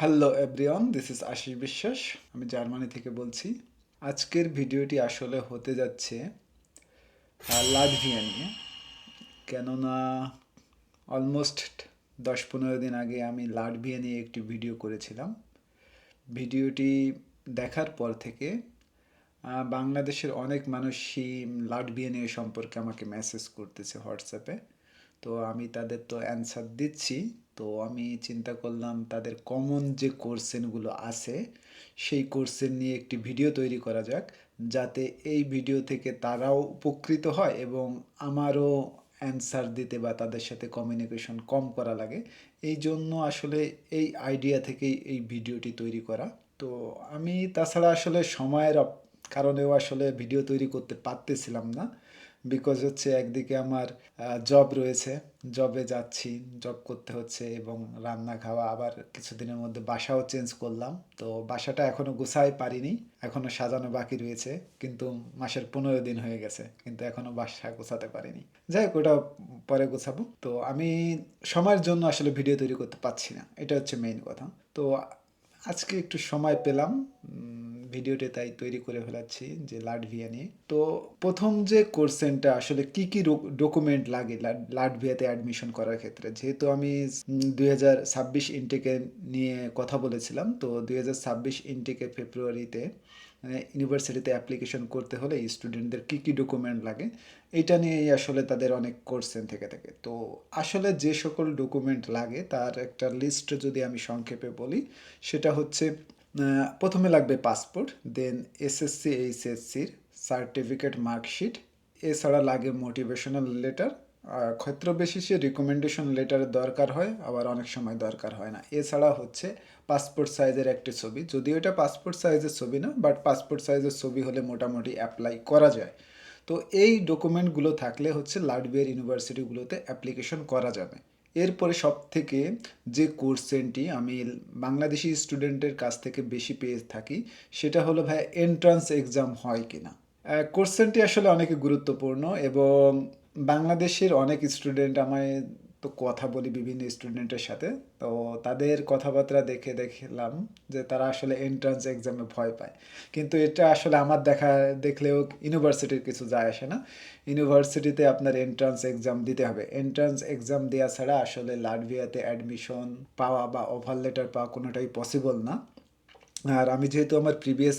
Hello everyone this is Ashis Biswas আমি Germany থেকে বলছি। আজকের ভিডিওটি আসলে হতে যাচ্ছে লাটভিয়া নিয়ে। কেননা অলমোস্ট দশ পনেরো দিন আগে আমি লাটভিয়া নিয়ে একটি ভিডিও করেছিলাম। ভিডিওটি দেখার পর থেকে বাংলাদেশের অনেক মানুষই লাটভিয়া নিয়ে সম্পর্কে আমাকে মেসেজ করতেছে হোয়াটসঅ্যাপে তো আমি তাদের তো অ্যান্সার দিচ্ছি। তো আমি চিন্তা করলাম তাদের কমন যে কোর্সেনগুলো আছে, সেই কোর্সেন নিয়ে একটি ভিডিও তৈরি করা যাক, যাতে এই ভিডিও থেকে তারাও উপকৃত হয় এবং আমারও অ্যান্সার দিতে বা তাদের সাথে কমিউনিকেশন কম করা লাগে। এই জন্য আসলে এই আইডিয়া থেকেই এই ভিডিওটি তৈরি করা। তো আমি তাছাড়া আসলে সময়ের কারণেও আসলে ভিডিও তৈরি করতে পারতেছিলাম না। বিকজ হচ্ছে একদিকে আমার জব রয়েছে জবে যাচ্ছি জব করতে হচ্ছে এবং রান্না খাওয়া, আবার কিছুদিনের মধ্যে বাসাও চেঞ্জ করলাম। তো বাসাটা এখনও গুছাই পারিনি, এখনও সাজানো বাকি রয়েছে, কিন্তু মাসের পনেরো দিন হয়ে গেছে, কিন্তু এখনও বাসা গোছাতে পারিনি। যাই হোক, ওটা পরে গোছাবো। তো আমি সময়ের জন্য আসলে ভিডিও তৈরি করতে পারছি না, এটা হচ্ছে মেইন কথা। তো আজকে একটু সময় পেলাম ভিডিওটি তাই তৈরি করে ফেলাচ্ছি, যে লাটভিয়া নিয়ে। তো প্রথম যে কোর্সেনটা আসলে কি কি ডকুমেন্ট লাগে লাট- লাটভিয়াতে অ্যাডমিশন করার ক্ষেত্রে? যেহেতু আমি দুই হাজার ছাব্বিশ ইনটেকে নিয়ে কথা বলেছিলাম, তো দুই হাজার ছাব্বিশ ইনটেকে ফেব্রুয়ারিতে ইউনিভার্সিটিতে অ্যাপ্লিকেশন করতে হলে স্টুডেন্টদের কি কি ডকুমেন্ট লাগে, এটা নিয়েই আসলে তাদের অনেক কোর্সেন থেকে থাকে। তো আসলে যে সকল ডকুমেন্ট লাগে, তার একটা লিস্ট যদি আমি সংক্ষেপে বলি, সেটা হচ্ছে প্রথমে লাগবে পাসপোর্ট দেন এসএসসি এইচএসসির সার্টিফিকেট মার্কশিট এছাড়া লাগে মোটিভেশনাল লেটার ক্ষেত্র বিশেষে রিকমেন্ডেশন লেটারের দরকার হয়, আবার অনেক সময় দরকার হয় না। এছাড়া হচ্ছে পাসপোর্ট সাইজের একটি ছবি। যদিও এটা পাসপোর্ট সাইজের ছবি না বাট পাসপোর্ট সাইজের ছবি হলে মোটামুটি অ্যাপ্লাই করা যায়। তো এই ডকুমেন্টগুলো থাকলে হচ্ছে লাটভিয়ার ইউনিভার্সিটিগুলোতে অ্যাপ্লিকেশন করা যাবে। এরপরে সব থেকে যে কোর্সেনটি আমি বাংলাদেশি স্টুডেন্টের কাছ থেকে বেশি পেয়ে থাকি, সেটা হলো ভাই এন্ট্রান্স এক্সাম হয় কি না কোর্সেনটি আসলে অনেক গুরুত্বপূর্ণ এবং বাংলাদেশের অনেক স্টুডেন্ট আমায় তো কথা বলি বিভিন্ন স্টুডেন্টের সাথে, তো তাদের কথাবার্তা দেখে দেখলাম যে তারা আসলে এন্ট্রান্স এক্সামে ভয় পায়। কিন্তু এটা আসলে আমার দেখা দেখলেও ইউনিভার্সিটির কিছু যায় আসে না। ইউনিভার্সিটিতে আপনার এন্ট্রান্স এক্সাম দিতে হবে। এন্ট্রান্স এক্সাম দেওয়া ছাড়া আসলে লাটভিয়াতে অ্যাডমিশন পাওয়া বা অফার লেটার পাওয়া কোনোটাই পসিবল না। আর আমি যেহেতু আমার প্রিভিয়াস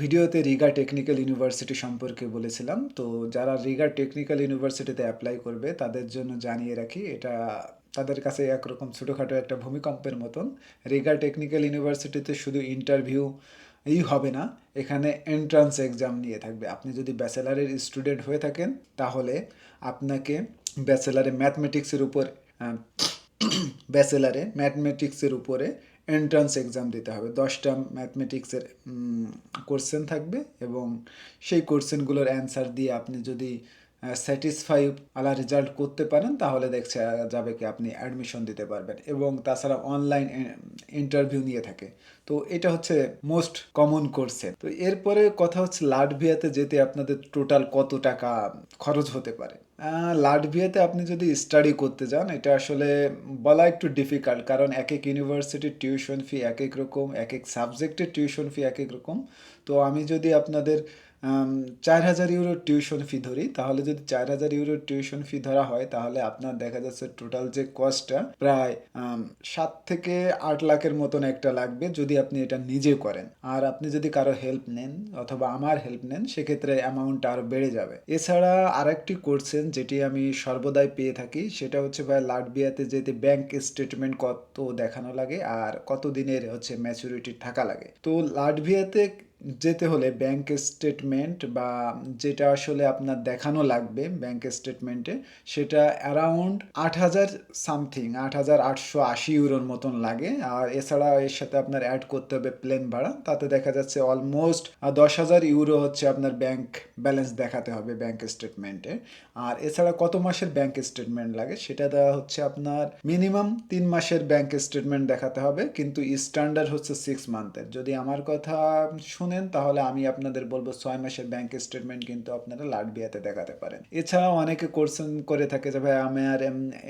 ভিডিওতে রিগা টেকনিক্যাল ইউনিভার্সিটি সম্পর্কে বলেছিলাম। তো যারা রিগা টেকনিক্যাল ইউনিভার্সিটিতে অ্যাপ্লাই করবে, তাদের জন্য জানিয়ে রাখি, এটা তাদের কাছে একরকম ছোটোখাটো একটা ভূমিকম্পের মতন। রিগা টেকনিক্যাল ইউনিভার্সিটিতে শুধু ইন্টারভিউ এই হবে না, এখানে এন্ট্রান্স এক্সাম নিয়ে থাকবে। আপনি যদি ব্যাচেলারের স্টুডেন্ট হয়ে থাকেন, তাহলে আপনাকে ব্যাচেলারে ম্যাথমেটিক্সের উপর ব্যাচেলারে ম্যাথমেটিক্সের উপরে এন্ট্রান্স এক্সাম দিতে হবে। দশটা ম্যাথমেটিক্সের কোশ্চেন থাকবে এবং সেই কোশ্চেনগুলোর অ্যান্সার দিয়ে আপনি যদি স্যাটিসফাই আলা রেজাল্ট করতে পারেন, তাহলে দেখছে যাবে কি আপনি অ্যাডমিশন দিতে পারবেন এবং তাছাড়া অনলাইন ইন্টারভিউ নিয়ে থাকে। তো এটা হচ্ছে মোস্ট কমন কোর্সে তো এরপরে কথা হচ্ছে, লাটভিয়াতে যেতে আপনাদের টোটাল কত টাকা খরচ হতে পারে? লাটভিয়াতে আপনি যদি স্টাডি করতে যান, এটা আসলে বলা একটু ডিফিকাল্ট কারণ এক এক ইউনিভার্সিটির টিউশন ফি এক এক রকম, এক এক সাবজেক্টের টিউশন ফি এক এক রকম। তো আমি যদি আপনাদের চার হাজার ইউরো টিউশন ফি ধরি, তাহলে যদি চার হাজার ইউরো টিউশন ফি ধরা হয়, তাহলে আপনার দেখা যাচ্ছে টোটাল যে কস্টটা প্রায় সাত থেকে আট লাখের মতন একটা লাগবে যদি আপনি এটা নিজে করেন। আর আপনি যদি কারও হেল্প নেন অথবা আমার হেল্প নেন, সেক্ষেত্রে অ্যামাউন্টটা আরও বেড়ে যাবে। এছাড়া আরেকটি কোর্সেন যেটি আমি সর্বদাই পেয়ে থাকি, সেটা হচ্ছে ভাই লাটভিয়াতে যেতে ব্যাংক স্টেটমেন্ট কত দেখানো লাগে আর কত দিনের হচ্ছে ম্যাচুরিটি থাকা লাগে। তো লাটভিয়াতে যেতে হলে ব্যাংক স্টেটমেন্ট বা যেটা আসলে আপনার দেখানো লাগবে ব্যাংক স্টেটমেন্টে সেটা অ্যারাউন্ড আট হাজার সামথিং আট হাজার আটশো আশি ইউরোর মতন লাগে। আর এছাড়া এর সাথে আপনার অ্যাড করতে হবে প্লেন ভাড়া। তাতে দেখা যাচ্ছে অলমোস্ট দশ হাজার ইউরো হচ্ছে আপনার ব্যাংক ব্যালেন্স দেখাতে হবে ব্যাংক স্টেটমেন্টে আর এছাড়া কত মাসের ব্যাংক স্টেটমেন্ট লাগে? সেটা দেওয়া হচ্ছে আপনার মিনিমাম তিন মাসের ব্যাংক স্টেটমেন্ট দেখাতে হবে। কিন্তু স্ট্যান্ডার্ড হচ্ছে সিক্স মান্থের যদি আমার কথা শুনে শুনেন তাহলে আমি আপনাদের বলব ছয় মাসের ব্যাংক স্টেটমেন্ট কিন্তু আপনারা লাটবিয়াতে দেখাতে পারেন। এছাড়াও অনেকে কোর্সন করে থাকে যে, ভাই, আমি আর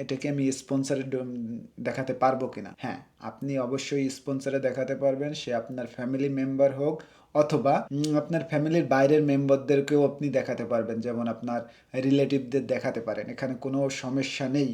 এটাকে আমি স্পন্সারে দেখাতে পারব কিনা? হ্যাঁ আপনি অবশ্যই স্পন্সারে দেখাতে পারবেন, সে আপনার ফ্যামিলি মেম্বার হোক অথবা আপনার ফ্যামিলির বাইরের মেম্বারদেরকেও আপনি দেখাতে পারবেন। যেমন আপনার রিলেটিভদের দেখাতে পারেন। এখানে কোনো সমস্যা নেই।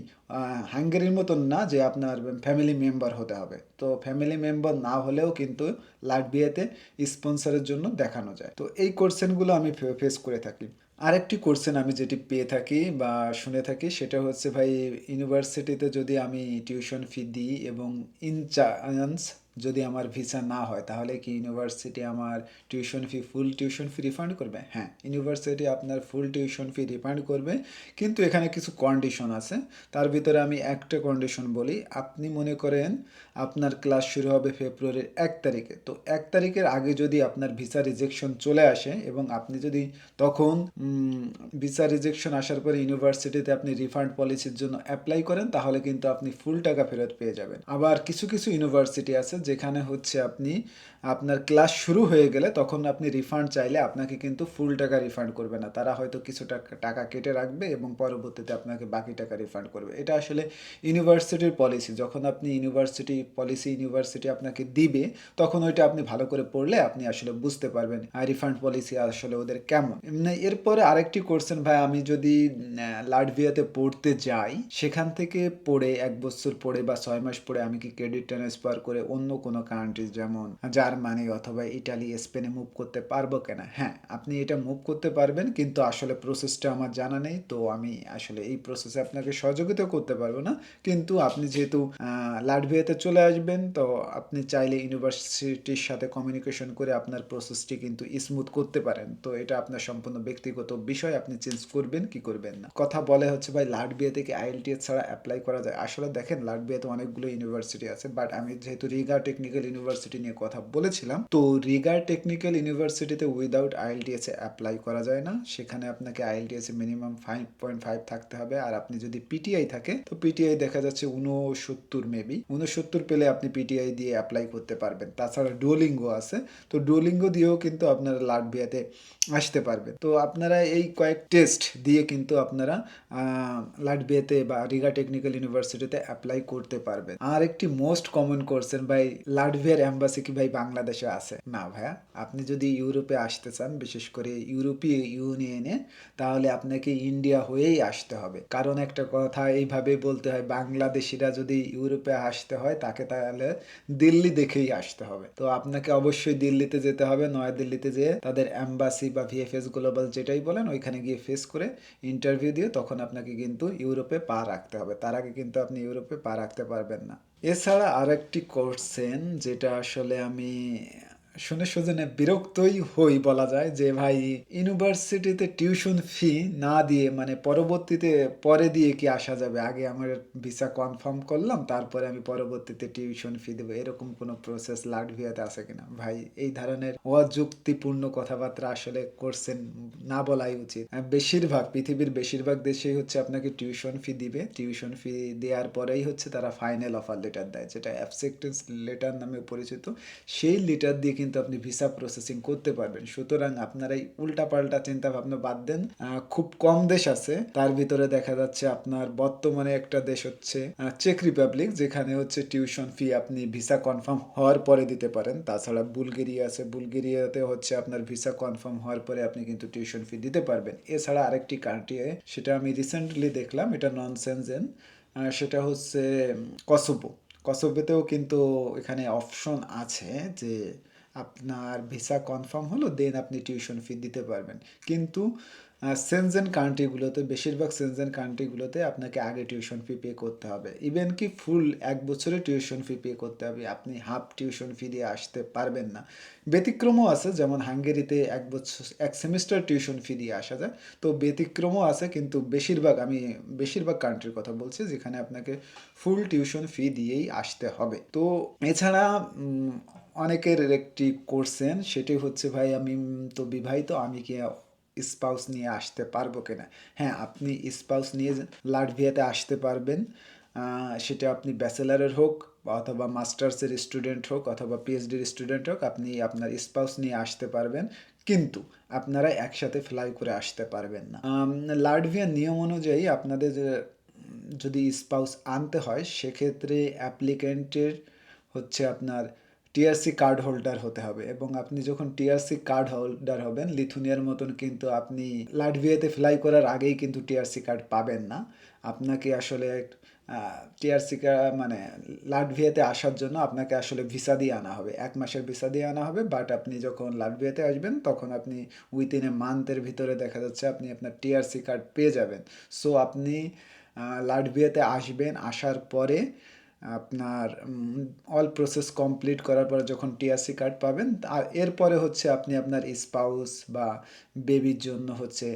হাঙ্গেরির মতন না যে আপনার ফ্যামিলি মেম্বার হতে হবে। তো ফ্যামিলি মেম্বার না হলেও কিন্তু লাটভিয়াতে স্পন্সরের জন্য দেখানো যায়। তো এই কোর্সেনগুলো আমি ফেস করে থাকি। আরেকটি কোর্সেন আমি যেটি পেয়ে থাকি বা শুনে থাকি, সেটা হচ্ছে ভাই, ইউনিভার্সিটিতে যদি আমি টিউশন ফি দিই এবং ইন চান্স যদি আমার ভিসা না হয়, তাহলে কি ইউনিভার্সিটি আমার tuition fee full tuition fee refund করবে? হ্যাঁ ইউনিভার্সিটি আপনার ফুল টিউশন ফি রিফান্ড করবে, কিন্তু এখানে কিছু কন্ডিশন আছে। তার ভিতরে আমি একটা কন্ডিশন বলি, আপনি মনে করেন আপনার ক্লাস শুরু হবে ফেব্রুয়ারির এক তারিখে, তো এক তারিখের আগে যদি আপনার ভিসা রিজেকশন চলে আসে এবং আপনি যদি তখন ভিসা রিজেকশন আসার পরে ইউনিভার্সিটিতে আপনি রিফান্ড পলিসির জন্য অ্যাপ্লাই করেন, তাহলে কিন্তু আপনি ফুল টাকা ফেরত পেয়ে যাবেন। আবার কিছু কিছু ইউনিভার্সিটি আছে যেখানে হচ্ছে আপনি, আপনার ক্লাস শুরু হয়ে গেলে তখন আপনি রিফান্ড চাইলে আপনাকে কিন্তু ফুল টাকা রিফান্ড করবে না। তারা হয়তো কিছু টাকা টাকা কেটে রাখবে এবং পরবর্তীতে আপনাকে বাকি টাকা রিফান্ড করবে। এটা আসলে ইউনিভার্সিটির পলিসি যখন আপনি ইউনিভার্সিটি পলিসি ইউনিভার্সিটি আপনাকে দিবে, তখন ওইটা আপনি ভালো করে পড়লে আপনি আসলে বুঝতে পারবেন রিফান্ড পলিসি আসলে ওদের কেমন? এরপরে আরেকটি কোর্সেন ভাই, আমি যদি লাটভিয়াতে পড়তে যাই, সেখান থেকে পড়ে, এক বছর পড়ে বা ছয় মাস পড়ে আমি কি ক্রেডিট ট্রান্সফার করে অন্য কোনো কান্ট্রি যেমন জার্মানি অথবা ইটালি স্পেনে মুভ করতে পারব কিনা? হ্যাঁ আপনি এটা মুভ করতে পারবেন, কিন্তু আসলে প্রসেসটা আমার জানা নেই, তো আমি আসলে এই প্রসেসে আপনাকে সহযোগিতা করতে পারব না। কিন্তু আপনি যেহেতু লাটভিয়াতে চলে আসবেন, তো আপনি চাইলে ইউনিভার্সিটির সাথে কমিউনিকেশন করে আপনার প্রসেসটি কিন্তু স্মুথ করতে পারেন। তো এটা আপনার সম্পূর্ণ ব্যক্তিগত বিষয়, আপনি চেঞ্জ করবেন কি করবেন না। কথা বলে হচ্ছে ভাই লাটভিয়া থেকে আইএলটিএস ছাড়া অ্যাপ্লাই করা যায়? আসলে দেখেন লাটভিয়াতে অনেকগুলো ইউনিভার্সিটি আছে বাট আমি যেহেতু রিগা টেকনিক্যাল ইউনিভার্সিটি নিয়ে কথা বলেছিলাম। তো রিগা টেকনিক্যাল ইউনিভার্সিটিতে উইদাউট আইএলটিএস এ অ্যাপ্লাই করা যায় না। সেখানে আপনাকে আইএলটিএস এ মিনিমাম ফাইভ পয়েন্ট ফাইভ থাকতে হবে। আর আপনি যদি পিটিআই থাকে, তো পিটিআই দেখা যাচ্ছে উনসত্তর মেবি উনসত্তর পেলে আপনি পিটিআই দিয়ে অ্যাপ্লাই করতে পারবেন। তাছাড়া ডুয়োলিঙ্গো আছে। তো ডুয়োলিঙ্গো দিয়েও কিন্তু আপনারা লাটভিয়াতে আসতে পারবেন। তো আপনারা এই কয়েক টেস্ট দিয়ে কিন্তু আপনারা লাটভিয়াতে বা রিগা টেকনিক্যাল ইউনিভার্সিটিতে অ্যাপ্লাই করতে পারবেন। আর একটি মোস্ট কমন কোর্সেন ভাই লাটভিয়ার অ্যাম্বাসি কি ভাই বাংলাদেশে আছে? না ভাইয়া। আপনি যদি ইউরোপে আসতে চান, বিশেষ করে ইউরোপীয় ইউনিয়নে, তাহলে আপনাকে ইন্ডিয়া হয়েই আসতে হবে। কারণ একটা কথা এইভাবে বলতে হয়, বাংলাদেশিরা যদি ইউরোপে আসতে হয়, তাকে তাহলে দিল্লি দেখেই আসতে হবে। তো আপনাকে অবশ্যই দিল্লিতে যেতে হবে, নয়াদিল্লিতে যেয়ে তাদের অ্যাম্বাসি বা ভিএফএস গ্লোবাল যেটাই বলেন, ওইখানে গিয়ে ফেস করে ইন্টারভিউ দিয়ে তখন আপনাকে কিন্তু ইউরোপে পা রাখতে হবে। তার আগে কিন্তু আপনি ইউরোপে পা রাখতে পারবেন না। এছাড়া আরেকটি করছেন যেটা আসলে আমি শুনে শুনে বিরক্তই হই বলা যায় যে, ভাই, ইউনিভার্সিটিতে টিউশন ফি না দিয়ে মানে পরবর্তীতে পরে দিয়ে কি আসা যাবে? আগে আমার ভিসা কনফার্ম করলাম, তারপরে আমি পরবর্তীতে টিউশন ফি দেবো। এরকম কোনো প্রসেস লাটভিয়াতে আছে কিনা? ভাই, এই ধরনের অযুক্তিপূর্ণ কথাবার্তা আসলে করছেন না বলাই উচিত। বেশিরভাগ, পৃথিবীর বেশিরভাগ দেশেই হচ্ছে আপনাকে টিউশন ফি দিবে। টিউশন ফি দেওয়ার পরেই হচ্ছে তারা ফাইনাল অফার লেটার দেয়, যেটা অ্যাবসেক্টেন্স লেটার নামে পরিচিত। সেই লেটার দিয়ে কিন্তু আপনি ভিসা প্রসেসিং করতে পারবেন। সুতরাং আপনারা এই উল্টাপাল্টা চিন্তা ভাবনা বাদ দেন। খুব কম দেশ আছে। তার ভিতরে দেখা যাচ্ছে আপনার বর্তমানে একটা দেশ হচ্ছে চেক রিপাবলিক যেখানে হচ্ছে টিউশন ফি আপনি ভিসা কনফার্ম হওয়ার পরে দিতে পারেন। তাছাড়া বুলগেরিয়া আছে। বুলগেরিয়াতে হচ্ছে আপনার ভিসা কনফার্ম হওয়ার পরে আপনি কিন্তু টিউশন ফি দিতে পারবেন। এছাড়া আরেকটি কান্ট্রি সেটা আমি রিসেন্টলি দেখলাম, এটা নন সেনজেন সেটা হচ্ছে কসোভো কসোভোতেও কিন্তু এখানে অপশন আছে যে আপনার ভিসা কনফার্ম হলো দেন আপনি টিউশন ফি দিতে পারবেন। কিন্তু সেনজেন কান্ট্রিগুলোতে বেশিরভাগ সেনজেন কান্ট্রিগুলোতে আপনাকে আগে টিউশন ফি পে করতে হবে। ইভেন কি ফুল এক বছরে টিউশন ফি পে করতে হবে, আপনি হাফ টিউশন ফি দিয়ে আসতে পারবেন না। ব্যতিক্রমও আছে, যেমন হাঙ্গেরিতে এক বছর, এক সেমিস্টার টিউশন ফি দিয়ে আসা যায়। তো ব্যতিক্রমও আছে, কিন্তু বেশিরভাগ, আমি বেশিরভাগ কান্ট্রির কথা বলছি, যেখানে আপনাকে ফুল টিউশন ফি দিয়েই আসতে হবে। তো এছাড়া অনেকের একটি কোর্সেন সেটি হচ্ছে, ভাই, আমি তো বিবাহিত, আমি কি স্পাউস নিয়ে আসতে পারব কিনা? হ্যাঁ আপনি স্পাউস নিয়ে লাটভিয়াতে আসতে পারবেন। সেটা আপনি ব্যাচেলারের হোক অথবা মাস্টার্সের স্টুডেন্ট হোক অথবা পিএইচডির স্টুডেন্ট হোক, আপনি আপনার স্পাউস নিয়ে আসতে পারবেন। কিন্তু আপনারা একসাথে ফ্লাই করে আসতে পারবেন না। লাটভিয়ার নিয়ম অনুযায়ী আপনাদের যদি স্পাউস আনতে হয়, সেক্ষেত্রে অ্যাপ্লিক্যান্টের হচ্ছে আপনার টিআরসি কার্ড হোল্ডার হতে হবে এবং আপনি যখন টিআরসি কার্ড হোল্ডার হবেন, লিথুনিয়ার মতন কিন্তু আপনি লাটভিয়াতে ফ্লাই করার আগেই কিন্তু টিআরসি কার্ড পাবেন না। আপনাকে আসলে টিআরসি মানে লাটভিয়াতে আসার জন্য আপনাকে আসলে ভিসা দিয়ে আনা হবে। এক মাসের ভিসা দিয়ে আনা হবে বাট আপনি যখন লাটভিয়াতে আসবেন, তখন আপনি উইদিন এ মান্থের ভিতরে দেখা যাচ্ছে আপনি আপনার টিআরসি কার্ড পেয়ে যাবেন। সো আপনি লাটভিয়াতে আসবেন, আসার পরে আপনার অল প্রসেস কমপ্লিট করার পরে যখন টিআরসি কার্ড পাবেন আর এরপরে হচ্ছে আপনি আপনার স্পাউস বা বেবির জন্য হচ্ছে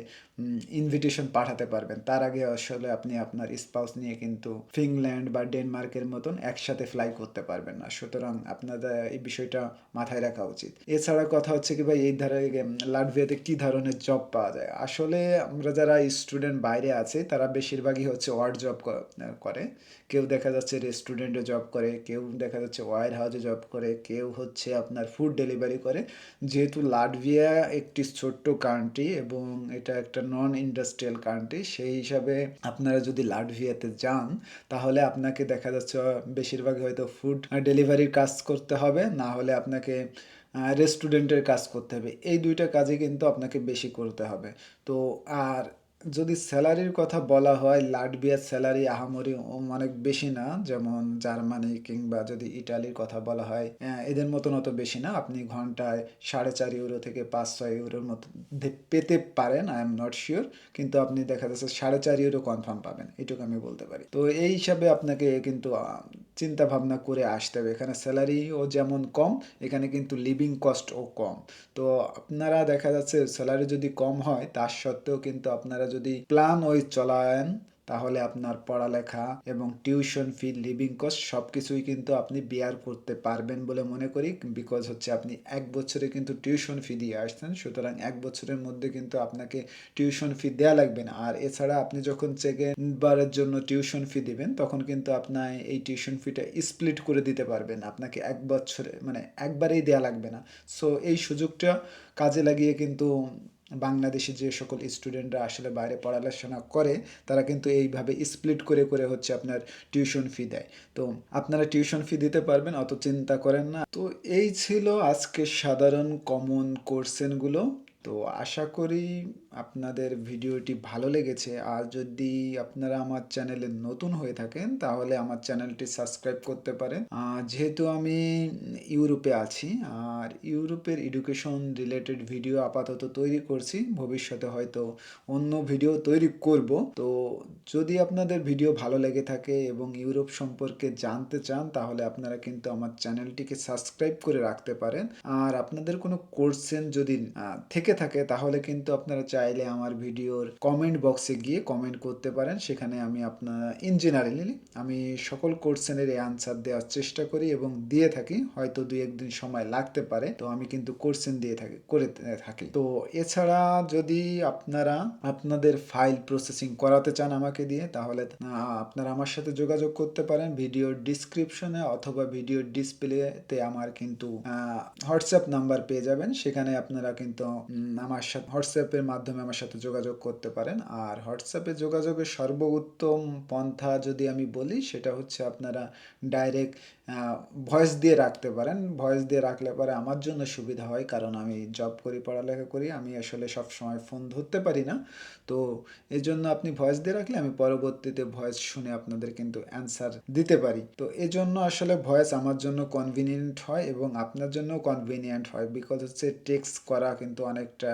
ইনভিটেশন পাঠাতে পারবেন। তার আগে আসলে আপনি আপনার স্পাউস নিয়ে কিন্তু ফিনল্যান্ড বা ডেনমার্কের মতন একসাথে ফ্লাই করতে পারবেন না। সুতরাং আপনাদের এই বিষয়টা মাথায় রাখা উচিত। এছাড়া কথা হচ্ছে কি ভাই, এই ধারে লাটভিয়াতে কি ধরনের জব পাওয়া যায়? আসলে আমরা যারা স্টুডেন্ট বাইরে আছে, তারা বেশিরভাগই হচ্ছে ওয়ার্ড জব করে। কেউ দেখা যাচ্ছে রেস্টুরেন্টে জব করে, কেউ দেখা যাচ্ছে ওয়ার হাউসে জব করে, কেউ হচ্ছে আপনার ফুড ডেলিভারি করে। যেহেতু লাটভিয়া একটি ছোট্ট কান্ট্রি এবং এটা একটা নন ইন্ডাস্ট্রিয়াল কান্ট্রি সেই হিসাবে আপনারা যদি লাটভিয়াতে যান, তাহলে আপনাকে দেখা যাচ্ছে বেশিরভাগই হয়তো ফুড ডেলিভারির কাজ করতে হবে, না হলে আপনাকে রেস্টুরেন্টের কাজ করতে হবে। এই দুইটা কাজই কিন্তু আপনাকে বেশি করতে হবে। তো আর যদি স্যালারির কথা বলা হয়, লাটভিয়ার স্যালারি আহামরি অনেক বেশি না, যেমন জার্মানি কিংবা যদি ইটালির কথা বলা হয় এদের মতন অত বেশি না। আপনি ঘন্টায় সাড়ে চার ইউরো থেকে পাঁচ, ছয় ইউরোর মতো পেতে পারেন আই এম নট শিওর কিন্তু আপনি দেখা যাচ্ছে সাড়ে চার ইউরো কনফার্ম পাবেন। এটুকু আমি বলতে পারি। তো এই হিসাবে আপনাকে কিন্তু চিন্তা ভাবনা করে আসতে হবে। এখানে স্যালারিও যেমন কম, এখানে কিন্তু লিভিং কস্টও কম। তো আপনারা দেখা যাচ্ছে স্যালারি যদি কম হয়, তার সত্ত্বেও কিন্তু আপনারা যদি প্ল্যান ওই চলায়েন তাহলে আপনার পড়ালেখা এবং টিউশন ফি লিভিং কস্ট সব কিছুই কিন্তু আপনি বিয়ার করতে পারবেন বলে মনে করি বিকজ হচ্ছে আপনি এক বছরে কিন্তু টিউশন ফি দিয়ে আসছেন, সুতরাং এক বছরের মধ্যে কিন্তু আপনাকে টিউশন ফি দেওয়া লাগবে না। আর এছাড়া আপনি যখন সেকেন্ড বারের জন্য টিউশন ফি দিবেন, তখন কিন্তু আপনার এই টিউশন ফিটা স্প্লিট করে দিতে পারবেন। আপনাকে এক বছরে মানে একবারেই দেওয়া লাগবে না। সো এই সুযোগটা কাজে লাগিয়ে কিন্তু বাংলাদেশে যে সকল স্টুডেন্টরা আসলে বাইরে পড়ালেখা করে, তারা কিন্তু এইভাবে স্প্লিট করে করে হচ্ছে আপনার টিউশন ফি দেয়। তো আপনারা টিউশন ফি দিতে পারবেন, অত চিন্তা করেন না। তো এই ছিল আজকে সাধারণ কমন কোর্সেনগুলো তো আশা করি আপনাদের ভিডিওটি ভালো লেগেছে। আর যদি আপনারা আমার চ্যানেলে নতুন হয়ে থাকেন তাহলে আমার চ্যানেলটি সাবস্ক্রাইব করতে পারেন। যেহেতু আমি ইউরোপে আছি আর ইউরোপের এডুকেশন রিলেটেড ভিডিও আপাতত তৈরি করছি ভবিষ্যতে হয়তো অন্য ভিডিও তৈরি করব। তো যদি আপনাদের ভিডিও ভালো লেগে থাকে এবং ইউরোপ সম্পর্কে জানতে চান তাহলে আপনারা কিন্তু আমার চ্যানেলটিকে সাবস্ক্রাইব করে রাখতে পারেন। আর আপনাদের কোনো কোর্সেন যদি আহ, থেকে থাকে, তাহলে কিন্তু আপনারা চাইলে আমার ভিডিওর কমেন্ট বক্সে গিয়ে কমেন্ট করতে পারেন। সেখানে আমি আপনার ইন জেনারেলি আমি সকল কোর্সেনের এই আনসার দেওয়ার চেষ্টা করি এবং দিয়ে থাকি। হয়তো দুই একদিন সময় লাগতে পারে, তো আমি কিন্তু কোর্সেন দিয়ে থাকি, করে থাকি। তো এছাড়া যদি আপনারা আপনাদের ফাইল প্রসেসিং করাতে চান আমাকে দিয়ে, তাহলে আপনারা আমার সাথে যোগাযোগ করতে পারেন। ভিডিওর ডিসক্রিপশনে অথবা ভিডিওর ডিসপ্লেতে আমার কিন্তু হোয়াটসঅ্যাপ নাম্বার পেয়ে যাবেন। সেখানে আপনারা কিন্তু আমার সাথে হোয়াটসঅ্যাপের মাধ্যমে আমার সাথে যোগাযোগ করতে পারেন। আর হোয়াটসঅ্যাপে যোগাযোগের সর্বোত্তম পন্থা যদি আমি বলি, সেটা হচ্ছে আপনারা ডাইরেক্ট ভয়েস দিয়ে রাখতে পারেন। ভয়েস দিয়ে রাখলে পরে আমার জন্য সুবিধা হয়, কারণ আমি জব করি, পড়ালেখা করি, আমি আসলে সব সময় ফোন ধরতে পারি না। তো এই জন্য আপনি ভয়েস দিয়ে রাখলে আমি পরবর্তীতে ভয়েস শুনে আপনাদের কিন্তু অ্যান্সার দিতে পারি। তো এই জন্য আসলে ভয়েস আমার জন্য কনভিনিয়েন্ট হয় এবং আপনার জন্যও কনভিনিয়েন্ট হয় বিকজ হচ্ছে টেক্সট করা কিন্তু অনেকটা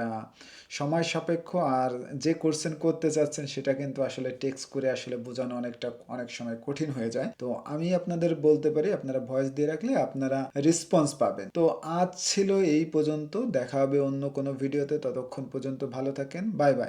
সময় সাপেক্ষ, আর যে কোর্সেন করতে চাচ্ছেন সেটা কিন্তু আসলে টেক্সট করে আসলে বোঝানো অনেকটা, অনেক সময় কঠিন হয়ে যায়। তো আমি আপনাদের বলতে পারি আপনারা ভয়েস দিয়ে রাখলে আপনারা রেসপন্স পাবেন। তো আজ ছিল এই পর্যন্ত, দেখা হবে অন্য কোনো ভিডিওতে ততক্ষণ পর্যন্ত ভালো থাকেন। Bye bye.